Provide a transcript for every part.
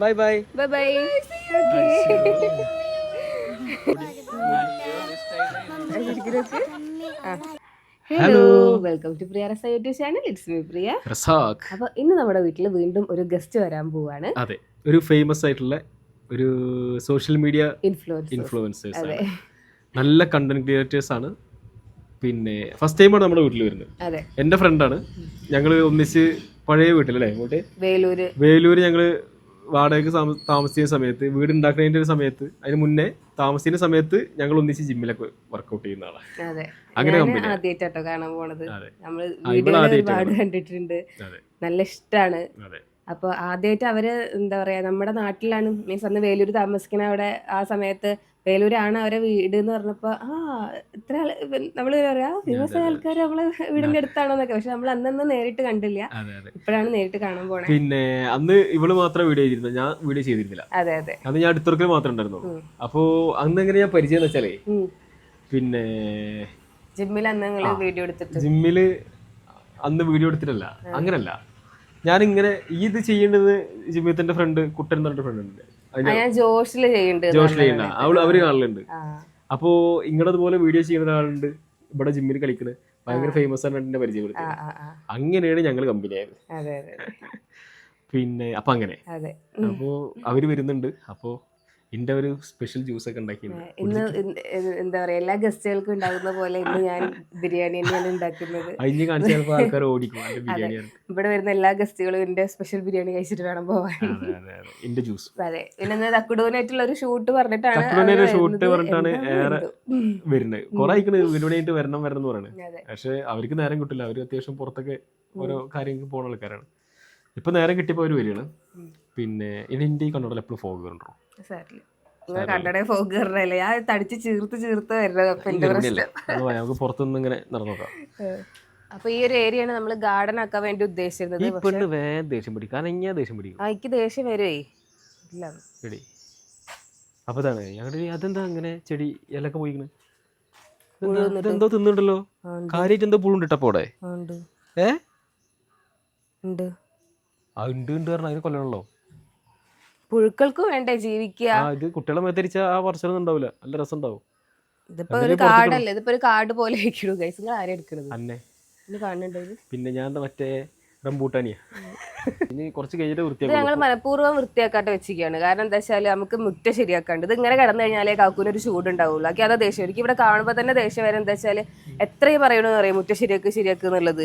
Bye bye bye bye hello welcome to Priya Rasa YouTube channel it's me Priya Razak അപ്പൊ ഇന്ന് നമ്മുടെ വീട്ടിൽ വീണ്ടും ഒരു ഗസ്റ്റ് വരാൻ പോവാണ്. അതെ. ഒരു ഫേമസ് ആയിട്ടുള്ള ഒരു സോഷ്യൽ മീഡിയ ഇൻഫ്ലുവൻസേഴ്സ് ആണ്. നല്ല കണ്ടന്റ് ക്രിയേറ്റേഴ്സ് ആണ്. പിന്നെ ഫസ്റ്റ് ടൈമാണ് നമ്മുടെ വീട്ടിൽ വരുന്നത്. അതെ. എന്റെ ഫ്രണ്ടാണ് ഞങ്ങൾ ഒന്നിച്ച് പഴയ വീട്ടിലല്ലേ ഇങ്ങോട്ട് വേലൂര്. വേലൂർ ഞങ്ങൾ വാടകയ്ക്ക് താമ- താമസിക്കുന്ന സമയത്ത് വീട് ഉണ്ടാക്കുന്നതിന്റെ ഒരു സമയത്ത് അതിന് മുന്നേ താമസിക്കുന്ന സമയത്ത് ഞങ്ങൾ ഒന്നിച്ച് ജിമ്മിലൊക്കെ വർക്കൗട്ട് ചെയ്യുന്ന ആളാണ് അങ്ങനെ ആദ്യമായിട്ടോ കാണാൻ പോണത്. നമ്മൾ. ഒരുപാട് കണ്ടിട്ടുണ്ട്. നല്ല ഇഷ്ടാണ്. അതെ. അപ്പൊ ആദ്യമായിട്ട് അവർ എന്താ പറയാ നമ്മുടെ നാട്ടിലാണ് മീൻസ് അന്ന് വേലൂര് താമസിക്കുന്ന അവിടെ ആ സമയത്ത് വേലൂരാണ് അവരെ വീട് എന്ന് പറഞ്ഞപ്പോ ആ ഇത്ര ആൾ നമ്മൾ പറയാ ഫേമസ് ആയ ആൾക്കാർ നമ്മളെ വീടിന്റെ അടുത്താണോന്നൊക്കെ. പക്ഷെ നമ്മൾ അന്നന്ന് നേരിട്ട് കണ്ടില്ല. ഇപ്പോഴാണ് നേരിട്ട് കാണാൻ പോണേ. പിന്നെ അന്ന് ഇവൾ മാത്രം വീഡിയോ ചെയ്തിരുന്നത് ഞാൻ വീഡിയോ ചെയ്തിരുന്നില്ല. അതെ അതെ. അന്ന് ഞാൻ അടുത്തുറക്കൽ മാത്രമേ ഉണ്ടായിരുന്നുള്ളൂ ഉം. അപ്പോ അന്ന് എങ്ങനെ ഞാൻ പരിചയം എന്ന് വെച്ചാലേ പിന്നെ ജിമ്മിൽ അന്ന് വീഡിയോ എടുത്തിട്ട്? ജിമ്മിൽ അന്ന് വീഡിയോ എടുത്തിട്ടല്ല അങ്ങനല്ല. ഞാനിങ്ങനെ ഈ ഇത് ചെയ്യേണ്ടത് ജിമ്മിത്തിന്റെ തന്റെ ഫ്രണ്ട് കുട്ടൻ എന്ന് പറഞ്ഞ ഫ്രണ്ട് ഉണ്ട്. ഞാൻ ജോഷിൽ ചെയ്യുന്നുണ്ട് അവൾ അവർ കാണലുണ്ട്. അപ്പോ അപ്പോ പോലെ വീഡിയോ ചെയ്യുന്ന ഒരാളുണ്ട്. ഇവിടെ ജിമ്മിൽ കളിക്കുന്നത് ഭയങ്കര ഫേമസ് ആണ് എന്റെ പരിചയപ്പെടുത്തി അങ്ങനെയാണ് ഞങ്ങൾ കമ്പനി ആയത്. പിന്നെ അപ്പൊ അങ്ങനെ. അപ്പോ അവർ വരുന്നുണ്ട്. അപ്പോ എന്റെ ഒരു സ്പെഷ്യൽ ജ്യൂസ് ഒക്കെ ഉണ്ടാക്കി ഇന്ന് എന്താ പറയാ എല്ലാ ഗസ്റ്റുകൾക്കും ഉണ്ടാകുന്ന പോലെ ഇന്ന് ഞാൻ ബിരിയാണി തന്നെയാണ് ഉണ്ടാക്കുന്നത്. അയിഞ്ഞ് കാണിച്ച ചിലപ്പോൾ ആൾക്കാർ ഓടിക്കും ബിരിയാണിയാണ് ഇവിടെ വരുന്ന എല്ലാ ഗസ്റ്റുകളും എന്റെ സ്പെഷ്യൽ ബിരിയാണി കഴിച്ചിട്ട് വേണം പോവാൻ. അതെ ജ്യൂസ് അതെ. പിന്നെ തക്കുടൂനായിട്ടുള്ള ഒരു ഷൂട്ട് പറഞ്ഞിട്ടാണ് തക്കുടൂനായിട്ട് വരുന്നത്. പറഞ്ഞിട്ടാണ് ഏറെ. വരുന്നത്. കുറെ ആയിക്കണ് വീടുപണിയായിട്ട് വരണം വരണം എന്ന് പറയുന്നത് പക്ഷെ അവർക്ക് നേരം കിട്ടില്ല. അവർ അത്യാവശ്യം പുറത്തൊക്കെ ഓരോ കാര്യങ്ങൾക്ക് പോണ ആൾക്കാരാണ്. ഇപ്പൊ നേരം കിട്ടിയപ്പോൾ അവർ വരികയാണ്. പിന്നെ ഇനി എന്റെ ഈ കണ്ടോടെ എപ്പോഴും ഫോഗ് കണ്ടോ? സാരില്ല കണ്ടടേ ഞാൻ തടിച്ച് ചീർത്ത് ചീർത്ത് വരുന്നത് നമുക്ക് പുറത്തുനിന്ന് ഇങ്ങനെ നടന്നു നോക്കാം അപ്പൊ ഈ ഒരു ഏരിയയാണ് നമ്മൾ ഗാർഡൻ ആക്കാൻ വേണ്ടി ഉദ്ദേശിച്ചിരുന്നത് ഈ പെണ്ണ് വേഗം ദേഷ്യം പിടിക്കും. അനങ്ങിയാ ദേഷ്യം പിടിക്കും. ആ, എനിക്ക് ദേഷ്യം വരുവേ ഇല്ല. ചെടി അപ്പൊ ഇതാണ്. ഞങ്ങളുടെ അതെന്താ അങ്ങനെ ചെടി ഇലക്കെ പോയിക്കണ് ഇതെന്താ- ഇതെന്തോ തിന്നുണ്ടല്ലോ. കാര്യമായിട്ട് എന്തോ ഏ? ഉണ്ട്. ഉണ്ട് ഉണ്ട് പറഞ്ഞ അതിന് കൊല്ലണല്ലോ. പുഴുക്കൾക്ക് വേണ്ടേ ജീവിക്കുക. ഇത് കുട്ടികളെ മേത്തരിച്ച ആ വർഷം ഉണ്ടാവില്ല നല്ല രസം ഉണ്ടാവും ഇതിപ്പോ ഒരു കാർഡല്ലേ ഇതിപ്പോ ഒരു കാർഡ് പോലെ ആയിക്കണു ഗൈസ് നിങ്ങൾ ആരെ എടുക്കണത്? അന്നെ. കാണുന്നുണ്ടോ ഇത്? പിന്നെ ഞാൻ മറ്റേ റംബൂട്ടാനിയാ. ഇനി കുറച്ച് കഴിഞ്ഞിട്ട് വൃത്തിയാക്കും ഞങ്ങൾ മനഃപൂർവം വൃത്തിയാക്കാട്ട് വെച്ചിരിക്കുകയാണ്. കാരണം എന്താ വെച്ചാൽ നമുക്ക് മുറ്റ ശരിയാക്കാണ്ട്. ഇത് ഇങ്ങനെ കിടന്നു കഴിഞ്ഞാലേ കാക്കൂന് ഒരു ചൂട് ഉണ്ടാവുള്ളൂ ആക്കി അതാ ദേഷ്യം. എനിക്ക് ഇവിടെ കാണുമ്പോൾ തന്നെ ദേഷ്യം വരെ. എന്താ വെച്ചാൽ എത്രയും പറയണമെന്ന് അറിയാം. മുറ്റ ശരിയാക്ക് ശരിയാക്കുന്നുള്ളത്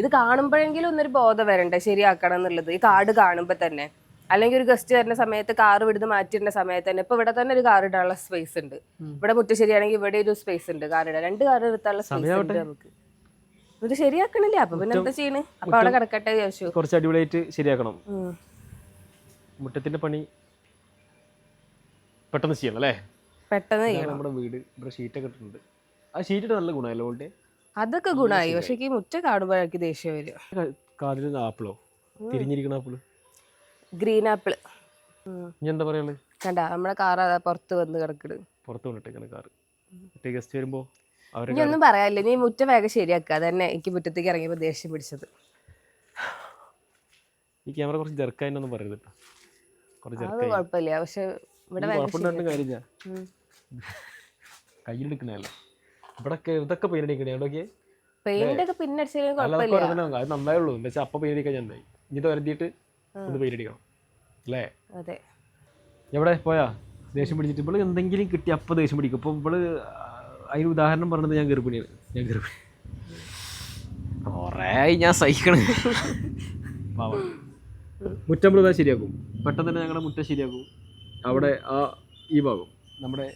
ഇത് കാണുമ്പോഴെങ്കിലും ഒന്നൊരു ബോധം വരണ്ടേ? ശരിയാക്കണം എന്നുള്ളത്. ഈ കാർഡ് കാണുമ്പോൾ തന്നെ. അല്ലെങ്കിൽ ഒരു ഗസ്റ്റ് വരുന്ന സമയത്ത് കാർ വിടുന്ന് മാറ്റിയിരുന്ന സമയത്ത് തന്നെ. ഇപ്പൊ ഇവിടെ തന്നെ ഒരു കാർ ഇടാനുള്ള സ്പേസ് ഉണ്ട്. ഇവിടെ മുറ്റ ശരിയാണെങ്കിൽ ഇവിടെ ഒരു സ്പേസ് ഉണ്ട് കാർ ഇടാൻ. രണ്ട് കാർ നിർത്താനുള്ള സ്പേസ് ഉണ്ട് നമുക്ക്. ഇത് ശരിയാക്കണില്ല? അപ്പൊ പിന്നെ എന്താ ചെയ്യണ്? അപ്പൊ അവിടെ കിടക്കട്ടെ വിചാരിച്ചു. കുറച്ച് അടിപൊളിയായിട്ട് ശരിയാക്കണം. മുറ്റത്തിന്റെ പണി പെട്ടെന്ന് ചെയ്യണം അല്ലേ? പെട്ടെന്ന് ചെയ്യണം. നമ്മുടെ വീട്. ഇവിടെ ഷീറ്റൊക്കെ ഇട്ടിട്ടുണ്ട്. ആ ഷീറ്റ് നല്ല ഗുണമല്ലോ ഓൾഡേ അതൊക്കെ ഗുണമായി. പക്ഷേ ഈ മുറ്റ കാണുമ്പോഴേക്ക് ദേഷ്യം വരും കാതിൽ ആപ്പിളോ? തിരിഞ്ഞിരിക്കണ ആപ്പിൾ? Green apple. ഇനി എന്താ പറയുള്ളേ കണ്ട നമ്മുടെ കാർ അതാ പുറത്ത് വന്ന് കിടക്കണ്. പുറത്ത് കൊണ്ടിട്ടേക്കണ കാർ ഗസ്റ്റ് വരുമ്പോ ഇനി ഒന്നും പറയാനില്ല. നീ മുറ്റ വേഗം ശരിയാക്കുക. അതന്നെ എനിക്ക് മുറ്റത്തേക്ക് ഇറങ്ങിയപ്പോൾ ദേഷ്യം പിടിച്ചത്. ഈ ക്യാമറ കുറച്ച് ജെർക്കായിട്ടൊന്നും പറയരുത് കേട്ടോ കുറച്ച് അത് ജെർക്കായി കുഴപ്പമില്ല. പക്ഷെ ഇവിടെ വേഗം കുഴപ്പമുണ്ടായിട്ട് കാര്യമില്ല. ഉം. കയ്യിലെടുക്കണല്ലോ ഇവിടെ ഇതൊക്കെ പെയിന്റ് അടിക്കണേ. അവിടെയൊക്കെ പെയിന്റ് ഒക്കെ പിന്നെ അടിച്ചാലും അല്ല കുഴപ്പമില്ല. ഒരെണ്ണം അത് നന്നായുള്ളൂ എന്താ വെച്ചാൽ അപ്പം പെയിന്റ് അടിക്കാൻ ഞാൻ ഇനി ഇത് വരുത്തിയിട്ട് ഒന്ന് പെയിന്റ് അടിക്കണം. അല്ലേ അതെ. എവിടെ പോയാ? ദേഷ്യം പിടിച്ചിട്ട് ഇവൾ എന്തെങ്കിലും കിട്ടി അപ്പം ദേഷ്യം പിടിക്കും. ഇപ്പം ഇവൾ അതിന് ഉദാഹരണം പറഞ്ഞത് ഞാൻ ഗർഭിണിയാണ് ഞാൻ ഗർഭിണി. കുറേ ഞാൻ സഹിക്കണ. മുറ്റം നമ്മൾ ശരിയാക്കും. പെട്ടെന്ന് തന്നെ ഞങ്ങളുടെ മുറ്റം ശരിയാക്കും. അവിടെ ആ ഈ ഭാഗം നമ്മുടെ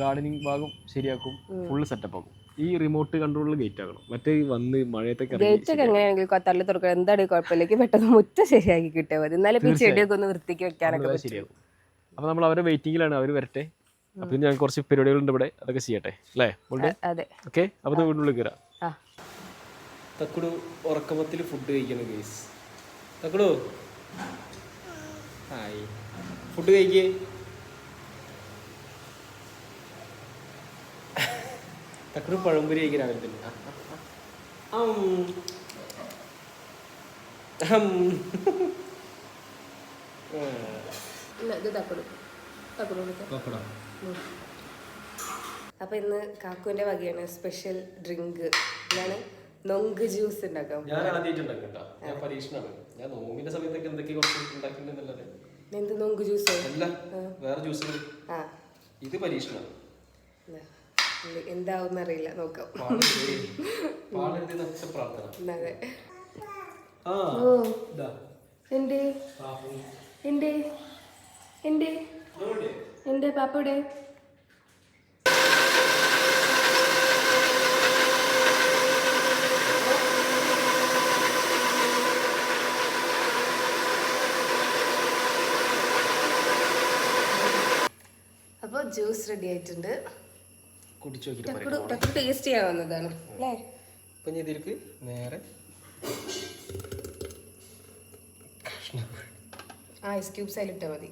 ഗാർഡനിങ് ഭാഗം ശരിയാക്കും. ഫുള്ള് സെറ്റപ്പ് ആക്കും. ഈ റിമോട്ട് കൺട്രോളിൽ ഗേറ്റ് ആകണം. മറ്റേ ഈ വന്ന് മഴയത്തൊക്കെ ഗേറ്റ് ഒക്കെ എങ്ങനെയാണെങ്കിലും തള്ളി തുറക്കുക എന്താണ് കുഴപ്പമില്ലെങ്കിൽ പെട്ടെന്ന് മുറ്റ ശരിയാക്കി കിട്ടിയാൽ മതി. എന്നാലും ഈ ചെടിയൊക്കെ ഒന്ന് വൃത്തിക്ക് വെക്കാനൊക്കെ ശരിയാകും. അപ്പൊ അപ്പോൾ നമ്മൾ അവരെ വെയിറ്റിംഗിലാണ് അവർ വരട്ടെ. അപ്പൊ ഞാൻ കുറച്ച് പരിപാടികളുണ്ട് ഇവിടെ. അതൊക്കെ ചെയ്യട്ടെ. അല്ലേ അതെ. ഓക്കെ അപ്പൊ വീട്ടിനുള്ളിൽ കയറാം. തക്കുടു ഉറക്കമത്തിൽ ഫുഡ് കഴിക്കണം ഗേസ് തക്കുടു. ആയി. ഫുഡ് കഴിക്കേ. തക്കുടു പഴംപൊരി കഴിക്കാൻ രാവിലെ തന്നെ അപ്പൊ ഇന്ന് കാക്കുവിന്റെ വകയാണ് സ്പെഷ്യൽ ഡ്രിങ്ക്. ഞാൻ നൊങ്ക് ജ്യൂസ് ഉണ്ടാക്കാം ഞാൻ ആദ്യമായിട്ട് ഞാൻ പരീക്ഷണമാണ് ഞാൻ നോമ്പിന്റെ സമയത്തൊക്കെ എന്തൊക്കെ കുറച്ച് ഉണ്ടാക്കുന്നുണ്ടല്ലേ എന്ത് നൊങ്ക് ജ്യൂസ്? അല്ല വേറെ ജ്യൂസ് ഇത് പരീക്ഷണമാണ് ഇത് എന്താവും അറിയില്ല നോക്കാം. അതെ. ഓ. ഇതാ. എന്റെ എന്റെ എന്റെ എന്റെ പാപ്പയുടെ അപ്പോൾ ജ്യൂസ് റെഡി ആയിട്ടുണ്ട്. കുടിച്ചു ടക്കുടു ടേസ്റ്റ് ചെയ്യാൻ വന്നതാണ് അല്ലേ? അപ്പൊ ഇനി ഇതിലേക്ക് നേരെ ആ ഐസ് ക്യൂബ്സ് അതിലിട്ടാൽ മതി.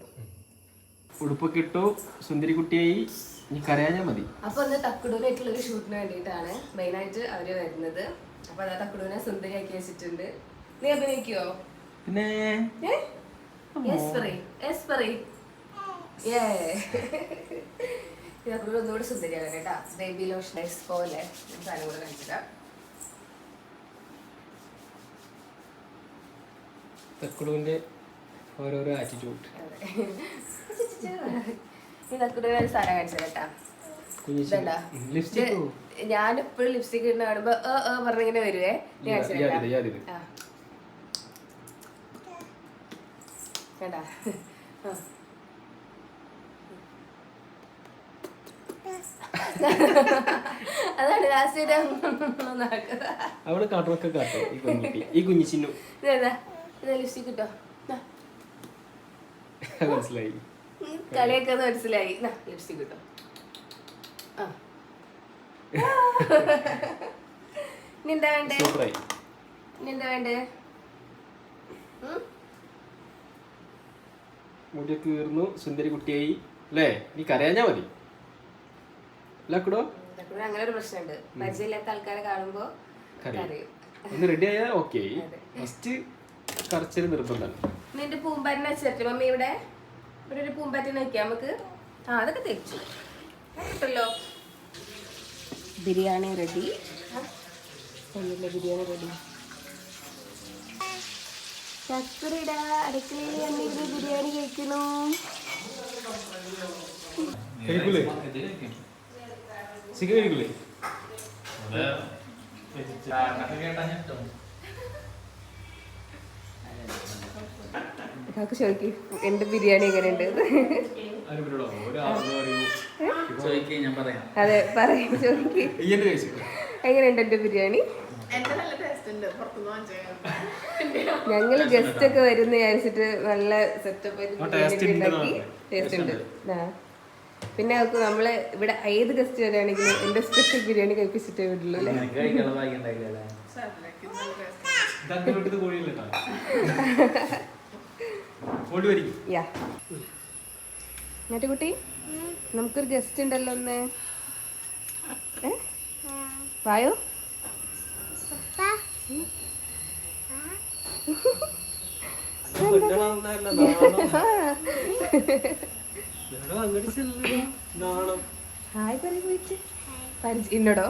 ഉടുപ്പൊക്കെ ഇട്ടു സുന്ദരിക്കുട്ടിയായി. ഇനി കരയാഞ്ഞാൽ മതി. അപ്പൊ ഒന്ന് തക്കുടൂനായിട്ടുള്ള ഒരു ഷൂട്ടിന് വേണ്ടിയിട്ടാണ് മെയിനായിട്ട് അവർ വരുന്നത്. അപ്പൊ അതാ തക്കുടൂനെ സുന്ദരിയാക്കി വെച്ചിട്ടുണ്ട്. നീ അഭിനയിക്കോ പിന്നെ? യെസ് പറയ്. യെസ് പറയ്. ഏ തക്കുടൂർ ഒന്നുകൂടി സുന്ദരിയാണ് കേട്ടാ. ബേബി ലോഷൻ പോലെ സാധനം കൂടെ കഴിച്ചിട്ടാ തെക്കുടുവിന്റെ ഓരോരോ ആറ്റിറ്റ്യൂഡ് ഈ തക്കുടൂനെ ഒരു സാധനം കാണിച്ചത് കേട്ടാ. ലിപ്സ്റ്റിക് ഞാൻ എപ്പോഴും ലിപ്സ്റ്റിക് ഇടുന്ന കാണുമ്പോ പറഞ്ഞിങ്ങനെ വരുവേ. ഞാൻ കാണിച്ചു തരാം. യാതിത് യാതിത് ആ. കണ്ടാ? ആ. അതാണ് ലാസ്റ്റ് നടക്കുന്നത് അവിടെ കാട്ടുമൊക്കെ കാട്ടും ഈ കുഞ്ഞിട്ടി ഈ കുഞ്ഞിച്ചിന്നു ലിപ്സ്റ്റിക് കിട്ടോ മനസ്സിലായി. കളിയൊക്കെ മനസ്സിലായി. ലിപ്സ്റ്റിക് കിട്ടോ ആ. ഇനി എന്താ വേണ്ടേ? സൂപ്പറായി. ഇനി എന്താ വേണ്ടേ? ഉം? മുടിയൊക്കെ സുന്ദരി കുട്ടിയായി അല്ലേ? നീ കരയാഞ്ഞാ മതി. ഇതൊക്കെ അങ്ങനെ ഒരു പ്രശ്നമുണ്ട് പരിചയമില്ലാത്ത ആൾക്കാരെ കാണുമ്പോ കരയും. ഒന്ന് റെഡി ആയാൽ ഓക്കെ ഫസ്റ്റ് കറച്ചൽ നിർബന്ധമാണ്. നിന്റെ പൂമ്പാറ്റിനെ വെച്ചിട്ട് മമ്മി ഇവിടെ? ഇവിടെ ഒരു പൂമ്പാറ്റിനെ വെക്കാം നമുക്ക്. ആ അതൊക്കെ തേച്ചു. കേട്ടല്ലോ ബിരിയാണി റെഡി ഒന്നുമില്ല ബിരിയാണി റെഡി ചക്കരടാ അടുക്കളയിൽ വന്നിരുന്ന് ബിരിയാണി കഴിക്കണോ കഴിക്കൂലേ? ചിക്കൻ കഴിക്കൂലേ കാക്ക് ചോദിക്കും എന്റെ ബിരിയാണി എങ്ങനെയുണ്ട്? ആരും ഒരാളെന്ന് പറയൂ ചോദിക്കേ ഞാൻ പറയാം. അതെ പറയും ചോദിക്കും. എങ്ങനെയുണ്ട് എന്റെ ബിരിയാണി? ഞങ്ങൾ ഗസ്റ്റ് ഒക്കെ വരുന്ന വിചാരിച്ചിട്ട് നല്ല സെറ്റപ്പ് ടേസ്റ്റ് ഉണ്ട്. ആ. പിന്നെ അവർക്ക് നമ്മൾ ഇവിടെ ഏത് ഗസ്റ്റ് വരികയാണെങ്കിലും എന്റെ സ്പെഷ്യൽ ബിരിയാണി കഴിപ്പിച്ചിട്ടേ വിടുള്ളൂ യാ. കുട്ടി നമുക്കൊരു ഗസ്റ്റ് ഉണ്ടല്ലോ ഒന്ന്? വായോ? നാണം ഹായ് പറ പോയിട്ട് ഇന്നോടോ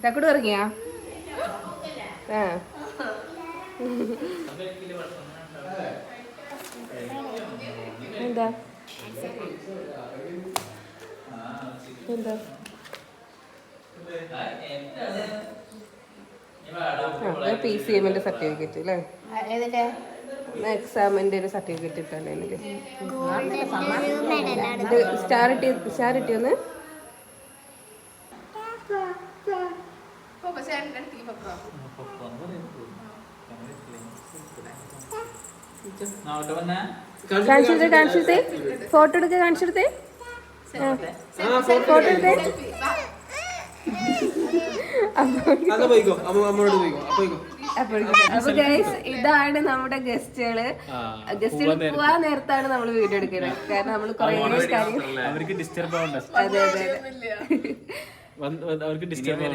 തക്കട് ഇറങ്ങിയാ ആ എന്താ? എന്താ? പി സി എമ്മിന്റെ സർട്ടിഫിക്കറ്റ് അല്ലേ എക്സാമിന്റെ ഒരു സർട്ടിഫിക്കറ്റ് ഇട്ടല്ലേ എനിക്ക് ഇത് സ്റ്റാർ ഇട്ടി സ്റ്റാർ ഇട്ടിയൊന്ന് നാളെ വന്നാ കാണിച്ചെടുത്തേ കാണിച്ചെടുത്തേ ഫോട്ടോ എടുക്ക കാണിച്ചെടുത്തേ ഫോട്ടോ എടുത്തേ അന്ന് പോയിക്കോ അമ്മ അമ്മയോട് പോയിക്കോ അപ്പൊ ഗൈസ് ഇതാണ് നമ്മുടെ ഗസ്റ്റുകൾ. ഗസ്റ്റുകൾ പോവാൻ നേരത്താണ് നമ്മൾ വീഡിയോ എടുക്കുന്നത് കാരണം നമ്മൾ കുറെ കാര്യം അവർക്ക് ഡിസ്റ്റർബ് ആവണ്ട. അതെ അതെ. അവർക്ക് ഡിസ്റ്റർബ്.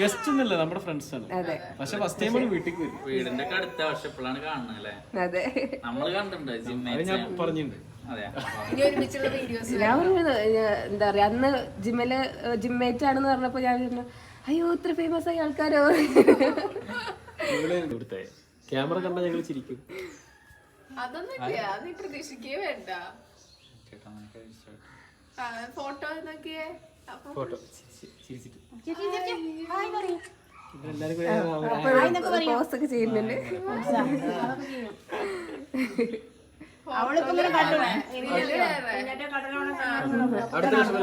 ഗസ്റ്റ് ഒന്നുമില്ല നമ്മുടെ ഫ്രണ്ട്സ് ആണ്. അതെ. പക്ഷെ ഫസ്റ്റ് ടൈം വീട്ടിൽ വരും വീടിന്റെ അടുത്ത പക്ഷെ കാണുന്നത് അല്ലേ? അതെ. നമ്മൾ കണ്ടിട്ടുണ്ട് ഞാൻ പറഞ്ഞിട്ടുണ്ട്. അതെ ഞാൻ ഒരു എന്താ പറയാ അന്ന് ജിമ്മിൽ ജിമ്മേറ്റ് ആണെന്ന് പറഞ്ഞപ്പോ ഞാൻ പറഞ്ഞു അയ്യോ ഇത്ര ഫേമസ് ആയ ആൾക്കാരോ? ക്യാമറ കണ്ടാൽ ഞങ്ങൾ ചിരിക്കും. അതൊന്നുമില്ല അത്. നീ പ്രതീക്ഷിക്കേ വേണ്ട. ഫോട്ടോ നോക്കിയേ. ഫോട്ടോ ചിരിച്ചിട്ട് അടുത്ത പ്രാവശ്യം.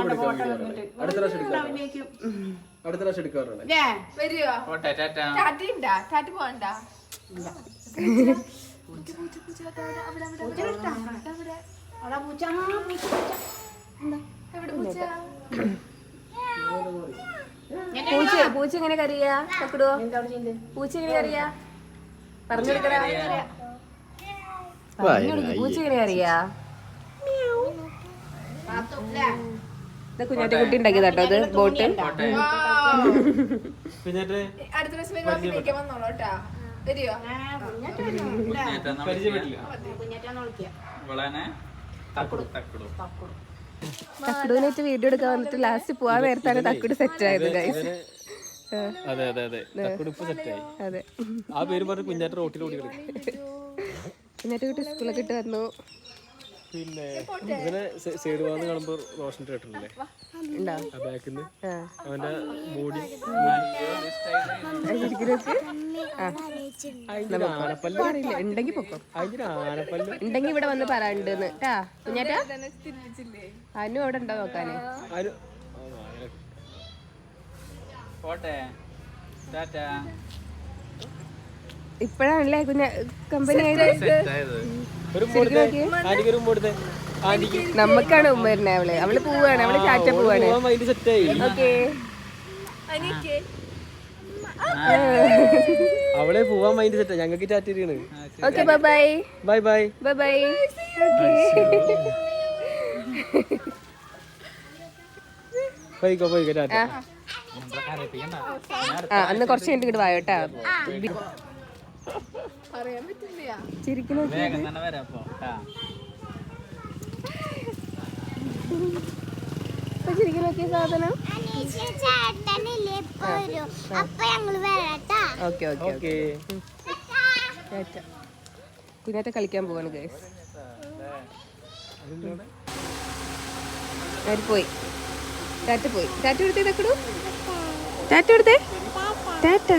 അടുത്ത പ്രാവശ്യം അടുത്ത പ്രാവശ്യം എടുക്കാറുണ്ട് വരുവോ പോട്ടെ ടാറ്റാ പൂച്ച പൂച്ച എങ്ങനെ കറിയാ തക്കിടുവോ പൂച്ച എങ്ങനെ കറിയാ പറഞ്ഞെടുക്കടാ പറഞ്ഞെടുക്ക് പൂച്ച എങ്ങനെ അറിയാ ഇത് കുഞ്ഞാറ്റ കുട്ടി ഉണ്ടാക്കിയതാ കേട്ടോ. ഇത് ബോട്ട് അടുത്ത പ്രാവശ്യം വരുമ്പോ അഭിനയിക്കാൻ വന്നോളൂ കേട്ടാ. വരുവോ കുഞ്ഞേട്ടാ എന്നാ പരിചയപ്പെട്ടില്ല. ഇവളെന്നെ തക്കുടു. തക്കുടു. തക്കുടുവിനായിട്ട് വീഡിയോ എടുക്കാൻ വന്നിട്ട് ലാസ്റ്റ് പോവാൻ നേരത്താണ് തക്കുട് സെറ്റ് ആയത് ഗൈസ് അതെ അതെ അതെ. സെറ്റ് ആയി. അതെ. ആ പേര് പറഞ്ഞ് കുഞ്ഞാറ്റ റോട്ടിൽ ഓടി കുഞ്ഞാറ്റ കുട്ടി സ്കൂളൊക്കെ ഇട്ട് വന്നു. പിന്നെ ഇവനെ സൈഡ് വാന്ന് കാണുമ്പോ റോഷൻ കേട്ടിട്ടില്ലേ ആ അവന്റെ ബോഡി ഉണ്ടെങ്കി പൊക്കോ. ഇവിടെ വന്ന് പറയണ്ട് ട്ടാ കുഞ്ഞാറ്റ അനു അവിടെ ഉണ്ടോ നോക്കാന്? ഇപ്പഴാണല്ലേ കുഞ്ഞ കമ്പനി നമ്മക്കാണ് ഉമ്മ വരുന്നത് അവൾ. അവൾ പോവാണ് അവൾ ചാറ്റ പോവാണ്. ഓക്കെ. അവളെ പോവാൻ മൈൻഡ് സെറ്റാ ഞങ്ങൾക്ക് ചാറ്റിരിക്കണ് okay bye bye bye bye bye bye പോയിക്കോ പോയിക്കോ ചാറ്റ ആ. അന്ന് കുറച്ച് കഴിഞ്ഞിട്ട് ഇങ്ങോട്ട് വായോട്ടാ ചിരിക്കുന്നു ചിരിക്കുന്നൊക്കെ സാധനം? Okay okay okay. കുഞ്ഞാറ്റ കളിക്കാൻ പോവാണ് ഗൈസ് പോയി? ടാറ്റ പോയി. ടാറ്റ എടുത്തേ തക്കടു ടാറ്റ എടുത്തേ. ടാറ്റ.